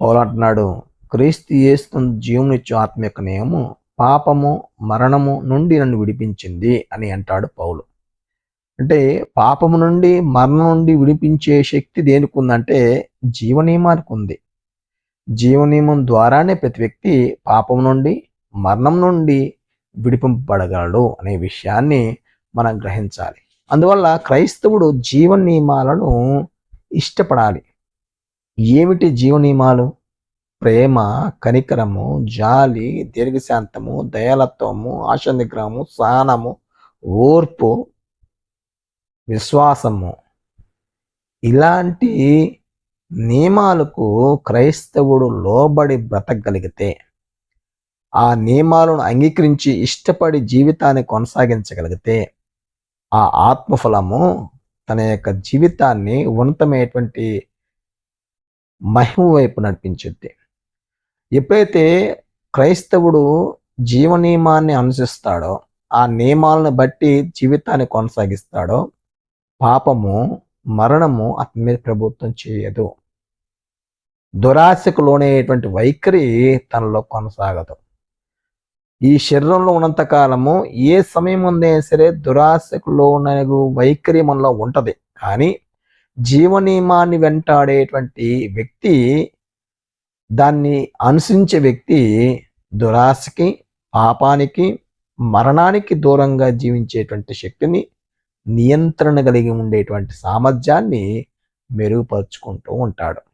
పౌలు అంటున్నాడు క్రీస్తు చేస్తున్న జీవనిచ్చు ఆత్మ యొక్క నియమం పాపము మరణము నుండి నన్ను విడిపించింది అని అంటాడు పౌలు. అంటే పాపము నుండి మరణం నుండి విడిపించే శక్తి దేనికి ఉందంటే జీవనియమానికి ఉంది జీవనియమం ద్వారానే ప్రతి వ్యక్తి పాపం నుండి మరణం నుండి విడిపింపబడగలడు అనే విషయాన్ని మనం గ్రహించాలి. అందువల్ల క్రైస్తవుడు జీవ నియమాలను ఇష్టపడాలి. ఏమిటి జీవ నియమాలు ప్రేమ కనికరము జాలి దీర్ఘశాంతము దయాలత్వము ఆశ నిగ్రహము సహనము ఓర్పు విశ్వాసము. ఇలాంటి నియమాలకు క్రైస్తవుడు లోబడి బ్రతకగలిగితే ఆ నియమాలను అంగీకరించి ఇష్టపడి జీవితాన్ని కొనసాగించగలిగితే ఆ ఆత్మఫలము తన యొక్క జీవితాన్ని ఉన్నతమైనటువంటి మహిమ వైపు నడిపించుద్ది. ఎప్పుడైతే క్రైస్తవుడు జీవ నియమాన్ని అనుసరిస్తాడో ఆ నియమాలను బట్టి జీవితాన్ని కొనసాగిస్తాడో పాపము మరణము అతని మీద ప్రభుత్వం చేయదు. దురాశకు లోనయ్యేటువంటి వైఖరి తనలో కొనసాగదు. ఈ శరీరంలో ఉన్నంత కాలము ఏ సమయం ఉందైనా సరే దురాశకు లోన వైఖరి మనలో ఉంటది. కానీ జీవనియమాన్ని వెంటాడేటువంటి వ్యక్తి దాన్ని అనుసరించే వ్యక్తి దురాశకి పాపానికి మరణానికి దూరంగా జీవించేటువంటి శక్తిని నియంత్రణ కలిగి ఉండేటువంటి సామర్థ్యాన్ని మెరుగుపరుచుకుంటూ ఉంటాడు.